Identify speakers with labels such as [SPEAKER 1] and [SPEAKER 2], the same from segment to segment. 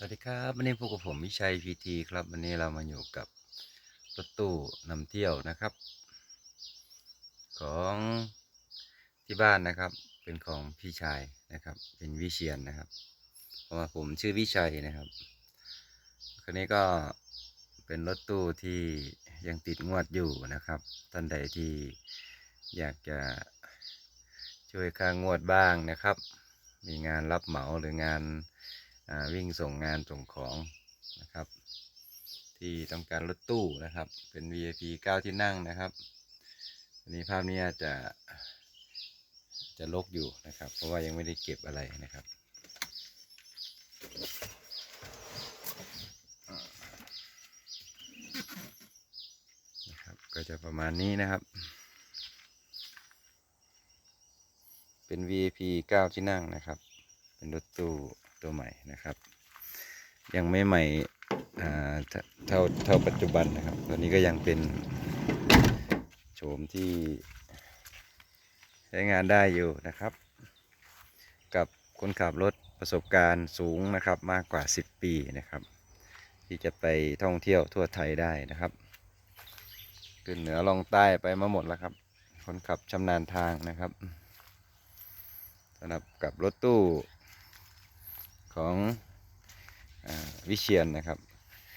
[SPEAKER 1] สวัสดีครับวันนี้พบกับผมวิชัยพีทีครับวันนี้เรามาอยู่กับรถตู้นำเที่ยวนะครับ ของที่บ้านนะครับ เป็นของพี่ชายนะครับ เป็นวิเชียนนะครับ เพราะว่าผมชื่อวิชัยนะครับคันนี้ก็เป็นรถตู้ที่ยังติดงวดอยู่นะครับท่านใดที่อยากจะช่วยค่างวดบ้างนะครับ มีงานรับเหมาหรืองาน วิ่งส่งงานส่งของนะครับ ที่ต้องการรถตู้นะครับ เป็น VIP 9 ที่นั่งนะครับอันนี้ภาพนี้อาจจะจะลกอยู่นะครับ เพราะว่ายังไม่ได้เก็บอะไรนะครับนะครับ ก็จะประมาณนี้นะครับ เป็น VIP 9 ที่นั่งนะครับ เป็นรถตู้ ตัวใหม่นะครับ ยังไม่ใหม่เท่าเท่าเท่าปัจจุบันนะครับ ตัวนี้ก็ยังเป็นโฉมที่ใช้งานได้อยู่นะครับ กับคนขับรถประสบการณ์สูงนะครับมากกว่า 10 ปีนะครับ ที่จะไปท่องเที่ยวทั่วไทยได้นะครับ ขึ้นเหนือลงใต้ไปมาหมดแล้วครับ คนขับชำนาญทางนะครับสำหรับกับรถตู้ ของอวิเชียนนะครับ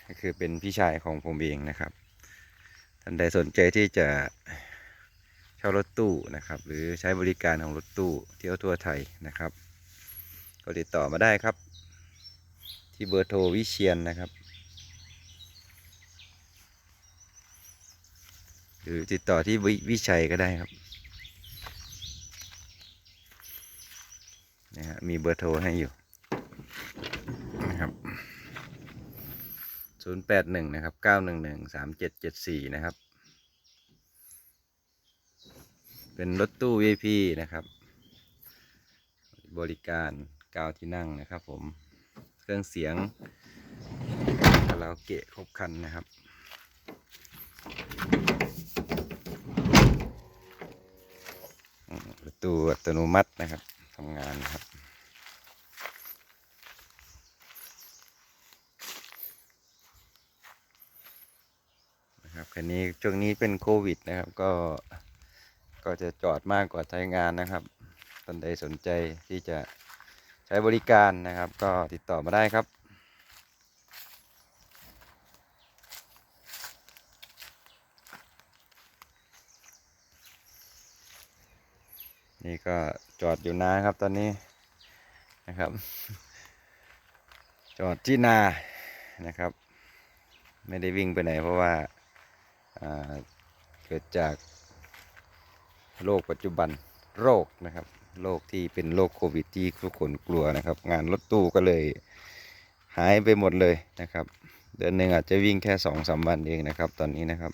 [SPEAKER 1] ก็คือเป็นพี่ชายของผมเองนะครับท่านใดสนใจที่จะเช่ารถตู้นะครับ หรือใช้บริการของรถตู้เที่ยวทั่วไทยนะครับ ก็ติดต่อมาได้ครับ ที่เบอร์โทรวิเชียนนะครับ หรือติดต่อที่วิวิชัยก็ได้ครับนะฮะมีเบอร์โทรให้อยู่ นะครับศูนย์แปดหนึ่งนะครับเก้าหนึ่งหนึ่งสามเจ็ดเจ็ดสี่นะครับ เป็นรถตู้ VIP นะครับ บริการเก้าที่นั่งนะครับผม เครื่องเสียงคาราโอเกะครบคันนะครับประตูอัตโนมัตินะครับทำงานนะครับ คันนี้ช่วงนี้เป็นโควิดนะครับ ก็ก็จะจอดมากกว่าใช้งานนะครับท่านใดสนใจที่จะใช้บริการนะครับ ก็ติดต่อมาได้ครับนี่ก็จอดอยู่นาครับตอนนี้นะครับ จอดที่นานะครับ ไม่ได้วิ่งไปไหนเพราะว่า เกิดจากโรคปัจจุบันโรคนะครับโรคที่เป็นโรคโควิดที่ทุกคนกลัวนะครับ งานรถตู้ก็เลยหายไปหมดเลยนะครับ เดือนหนึ่งอาจจะวิ่งแค่สองสามวันเองนะครับ ตอนนี้นะครับ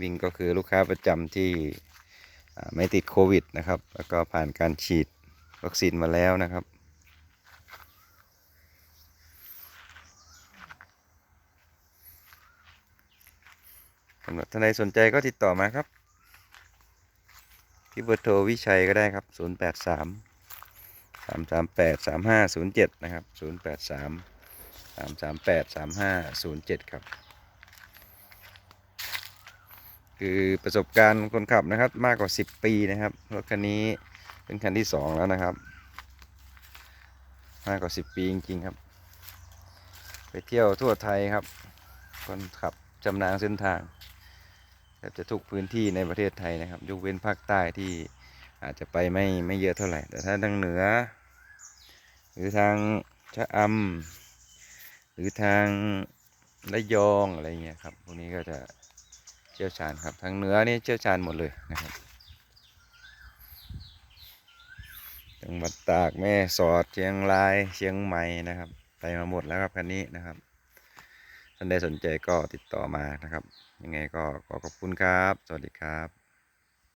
[SPEAKER 1] วิ่งก็คือลูกค้าประจำที่ไม่ติดโควิดนะครับ แล้วก็ผ่านการฉีดวัคซีนมาแล้วนะครับ สำหรับท่านใดสนใจก็ติดต่อมาครับ ที่เบอร์โทรวิชัยก็ได้ครับ 0 8 3 3 3 8 3 5 0 7 นะครับ 0 8 3 3 3 8 3 5 0 7 ครับ คือประสบการณ์คนขับนะครับมากกว่า 10 ปีนะครับ รถคันนี้เป็นคันที่ 2 แล้วนะครับ มากกว่า 10 ปีจริงๆครับ ไปเที่ยวทั่วไทยครับ คนขับจำนาญเส้นทาง แทบจะทุกพื้นที่ในประเทศไทยนะครับ ยกเว้นภาคใต้ที่อาจจะไปไม่ไม่เยอะเท่าไหร่ แต่ถ้าทางเหนือ หรือทางชะอำหรือทางระยองอะไรเงี้ยครับพวกนี้ก็จะเชี่ยวชาญครับ ทางเหนือนี่เชี่ยวชาญหมดเลยนะครับจังหวัดตากแม่สอดเชียงรายเชียงใหม่นะครับ ไปมาหมดแล้วครับคันนี้นะครับ ท่านใดสนใจก็ติดต่อมานะครับ ยังไงก็ขอขอบคุณครับ สวัสดีครับ